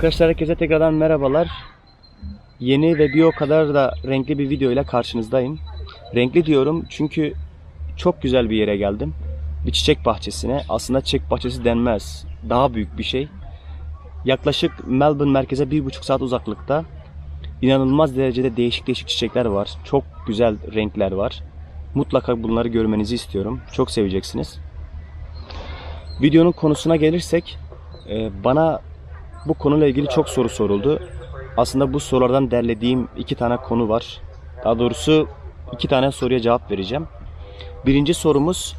Arkadaşlar herkese tekrardan merhabalar. Yeni ve bir o kadar da renkli bir video ile karşınızdayım. Renkli diyorum çünkü çok güzel bir yere geldim. Bir çiçek bahçesine. Aslında çiçek bahçesi denmez. Daha büyük bir şey. Yaklaşık Melbourne merkeze bir buçuk saat uzaklıkta. İnanılmaz derecede değişik değişik çiçekler var. Çok güzel renkler var. Mutlaka bunları görmenizi istiyorum. Çok seveceksiniz. Videonun konusuna gelirsek e, bana bu konuyla ilgili çok soru soruldu. Aslında bu sorulardan derlediğim iki tane konu var. Daha doğrusu iki tane soruya cevap vereceğim. Birinci sorumuz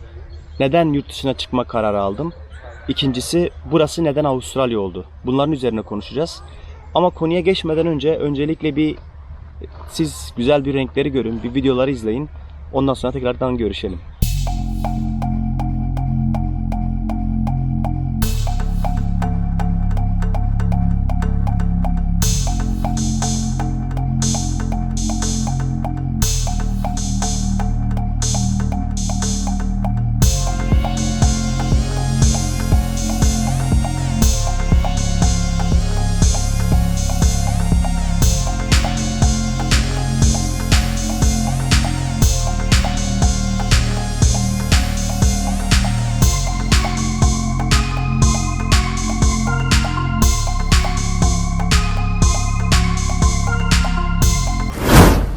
neden yurt dışına çıkma kararı aldım? İkincisi burası neden Avustralya oldu? Bunların üzerine konuşacağız. Ama konuya geçmeden önce öncelikle bir siz güzel bir renkleri görün, bir videoları izleyin. Ondan sonra tekrardan görüşelim.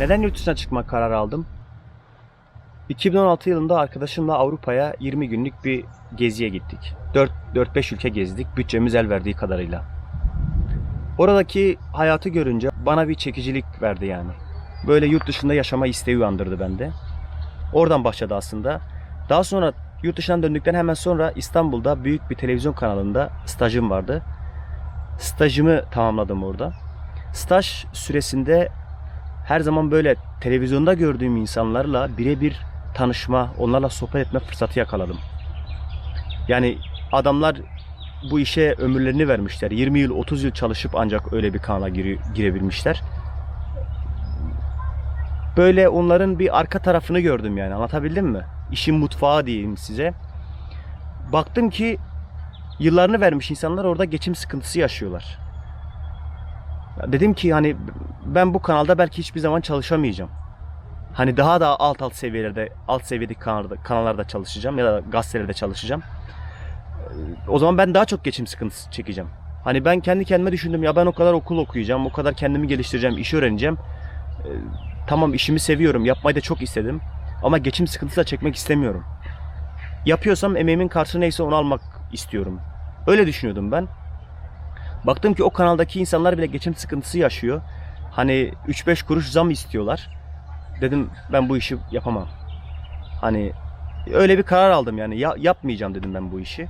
Neden yurt dışına çıkma kararı aldım? 2016 yılında arkadaşımla Avrupa'ya 20 günlük bir geziye gittik. 4-5 ülke gezdik bütçemiz el verdiği kadarıyla. Oradaki hayatı görünce bana bir çekicilik verdi yani. Böyle yurt dışında yaşama isteği uyandırdı bende. Oradan başladı aslında. Daha sonra yurt dışından döndükten hemen sonra İstanbul'da büyük bir televizyon kanalında stajım vardı. Stajımı tamamladım orada. Staj süresinde her zaman böyle televizyonda gördüğüm insanlarla birebir tanışma, onlarla sohbet etme fırsatı yakaladım. Yani adamlar bu işe ömürlerini vermişler. 20 yıl, 30 yıl çalışıp ancak öyle bir kanala gire- girebilmişler. Böyle onların bir arka tarafını gördüm yani anlatabildim mi? İşin mutfağı diyeyim size. Baktım ki yıllarını vermiş insanlar orada geçim sıkıntısı yaşıyorlar. Dedim ki hani ben bu kanalda belki hiçbir zaman çalışamayacağım. Hani daha da alt alt seviyelerde, alt seviyedeki kanalda, kanallarda çalışacağım ya da gazetelerde çalışacağım. O zaman ben daha çok geçim sıkıntısı çekeceğim. Hani ben kendi kendime düşündüm ya ben o kadar okul okuyacağım, o kadar kendimi geliştireceğim, iş öğreneceğim. Ee, Tamam işimi seviyorum, yapmayı da çok istedim. Ama geçim sıkıntısı da çekmek istemiyorum. Yapıyorsam emeğimin karşılığı neyse onu almak istiyorum. Öyle düşünüyordum ben. Baktım ki o kanaldaki insanlar bile geçim sıkıntısı yaşıyor. Hani 3-5 kuruş zam istiyorlar. Dedim ben bu işi yapamam. Hani öyle bir karar aldım yani ya, yapmayacağım dedim ben bu işi.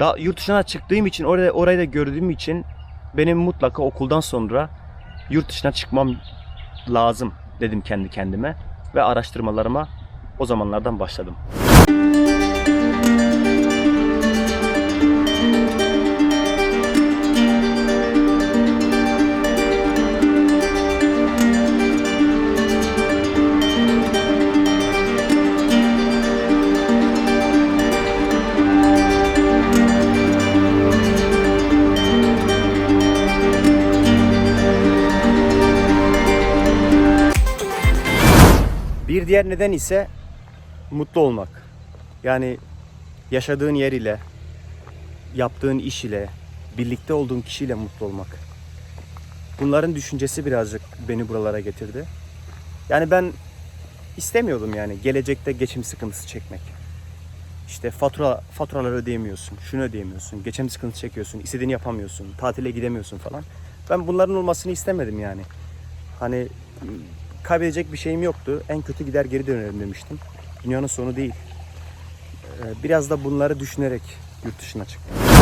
Da yurt dışına çıktığım için oraya orayı da gördüğüm için benim mutlaka okuldan sonra yurt dışına çıkmam lazım dedim kendi kendime ve araştırmalarıma o zamanlardan başladım. Bir diğer neden ise mutlu olmak. Yani yaşadığın yer ile, yaptığın iş ile, birlikte olduğun kişiyle mutlu olmak. Bunların düşüncesi birazcık beni buralara getirdi. Yani ben istemiyordum yani gelecekte geçim sıkıntısı çekmek. İşte fatura faturaları ödeyemiyorsun, şunu ödeyemiyorsun, geçim sıkıntısı çekiyorsun, istediğini yapamıyorsun, tatile gidemiyorsun falan. Ben bunların olmasını istemedim yani. Hani kaybedecek bir şeyim yoktu. En kötü gider geri dönerim demiştim. Dünyanın sonu değil. Ee, Biraz da bunları düşünerek yurt dışına çıktım.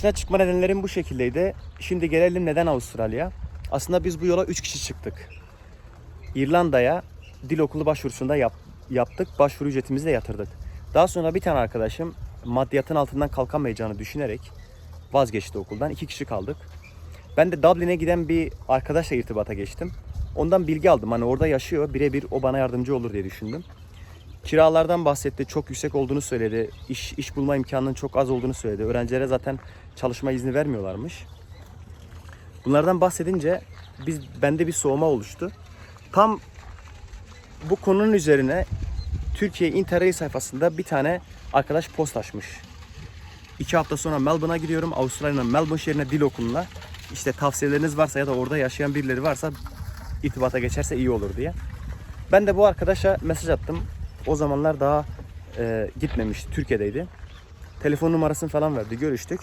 Dışına çıkma nedenlerim bu şekildeydi. Şimdi gelelim neden Avustralya? Aslında biz bu yola 3 kişi çıktık. İrlanda'ya dil okulu başvurusunda yap- yaptık. Başvuru ücretimizi de yatırdık. Daha sonra bir tane arkadaşım maddiyatın altından kalkamayacağını düşünerek vazgeçti okuldan. İki kişi kaldık. Ben de Dublin'e giden bir arkadaşla irtibata geçtim. Ondan bilgi aldım. Hani orada yaşıyor. Birebir o bana yardımcı olur diye düşündüm. Kiralardan bahsetti. Çok yüksek olduğunu söyledi. İş, iş bulma imkanının çok az olduğunu söyledi. Öğrencilere zaten çalışma izni vermiyorlarmış. Bunlardan bahsedince biz bende bir soğuma oluştu. Tam bu konunun üzerine Türkiye Interrail sayfasında bir tane arkadaş post açmış. İki hafta sonra Melbourne'a gidiyorum. Avustralya'nın Melbourne şehrine dil okuluna. İşte tavsiyeleriniz varsa ya da orada yaşayan birileri varsa irtibata geçerse iyi olur diye. Ben de bu arkadaşa mesaj attım. O zamanlar daha e, gitmemişti. Türkiye'deydi. Telefon numarasını falan verdi. Görüştük.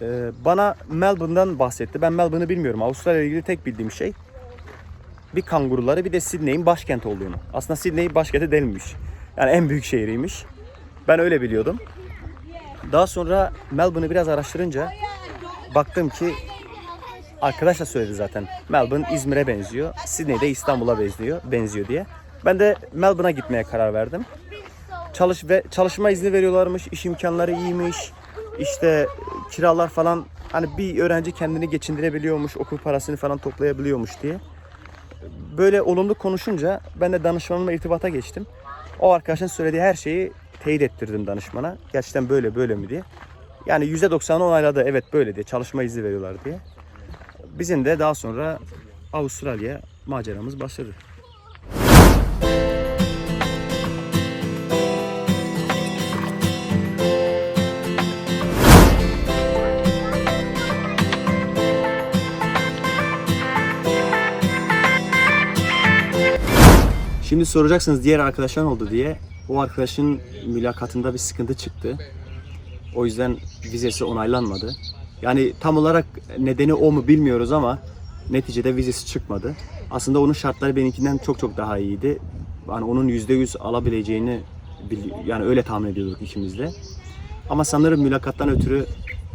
E, bana Melbourne'dan bahsetti. Ben Melbourne'ı bilmiyorum. Avustralya ile ilgili tek bildiğim şey bir kanguruları bir de Sydney'in başkent olduğunu. Aslında Sydney başkenti değilmiş. Yani en büyük şehriymiş. Ben öyle biliyordum. Daha sonra Melbourne'ı biraz araştırınca baktım ki arkadaş da söyledi zaten. Melbourne İzmir'e benziyor. Sydney de İstanbul'a benziyor, benziyor diye. Ben de Melbourne'a gitmeye karar verdim. Çalış ve çalışma izni veriyorlarmış, iş imkanları iyiymiş. İşte kiralar falan hani bir öğrenci kendini geçindirebiliyormuş, okul parasını falan toplayabiliyormuş diye. Böyle olumlu konuşunca ben de danışmanımla irtibata geçtim. O arkadaşın söylediği her şeyi teyit ettirdim danışmana. Gerçekten böyle böyle mi diye. Yani %90'ı onayladı evet böyle diye çalışma izni veriyorlar diye. Bizim de daha sonra Avustralya maceramız başladı. Şimdi soracaksınız diğer arkadaşlar oldu diye. O arkadaşın mülakatında bir sıkıntı çıktı. O yüzden vizesi onaylanmadı. Yani tam olarak nedeni o mu bilmiyoruz ama neticede vizesi çıkmadı. Aslında onun şartları benimkinden çok çok daha iyiydi. Yani onun %100 alabileceğini yani öyle tahmin ediyorduk ikimiz de. Ama sanırım mülakattan ötürü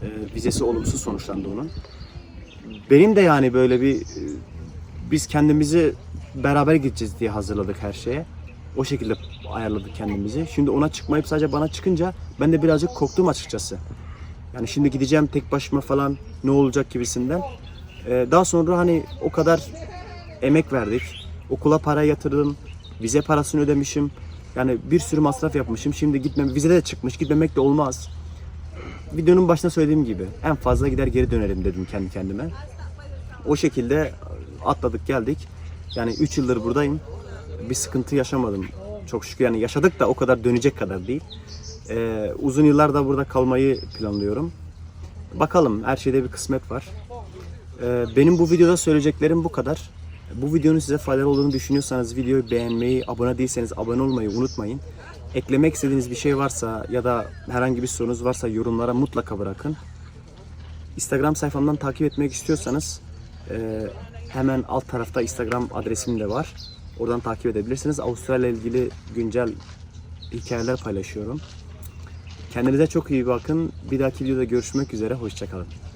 e, vizesi olumsuz sonuçlandı onun. Benim de yani böyle bir e, biz kendimizi beraber gideceğiz diye hazırladık her şeye. O şekilde ayarladık kendimizi. Şimdi ona çıkmayıp sadece bana çıkınca ben de birazcık korktum açıkçası. Yani şimdi gideceğim tek başıma falan ne olacak gibisinden. Ee, daha sonra hani o kadar emek verdik. Okula para yatırdım. Vize parasını ödemişim. Yani bir sürü masraf yapmışım. Şimdi gitmem, vize de çıkmış. Gitmemek de olmaz. Videonun başında söylediğim gibi en fazla gider geri dönerim dedim kendi kendime. O şekilde atladık geldik. Yani 3 yıldır buradayım. Bir sıkıntı yaşamadım. Çok şükür yani yaşadık da o kadar dönecek kadar değil. Ee, uzun yıllar da burada kalmayı planlıyorum. Bakalım her şeyde bir kısmet var. Ee, benim bu videoda söyleyeceklerim bu kadar. Bu videonun size faydalı olduğunu düşünüyorsanız videoyu beğenmeyi, abone değilseniz abone olmayı unutmayın. Eklemek istediğiniz bir şey varsa ya da herhangi bir sorunuz varsa yorumlara mutlaka bırakın. Instagram sayfamdan takip etmek istiyorsanız e, hemen alt tarafta Instagram adresim de var. Oradan takip edebilirsiniz. Avustralya ile ilgili güncel hikayeler paylaşıyorum. Kendinize çok iyi bakın. Bir dahaki videoda görüşmek üzere. Hoşçakalın.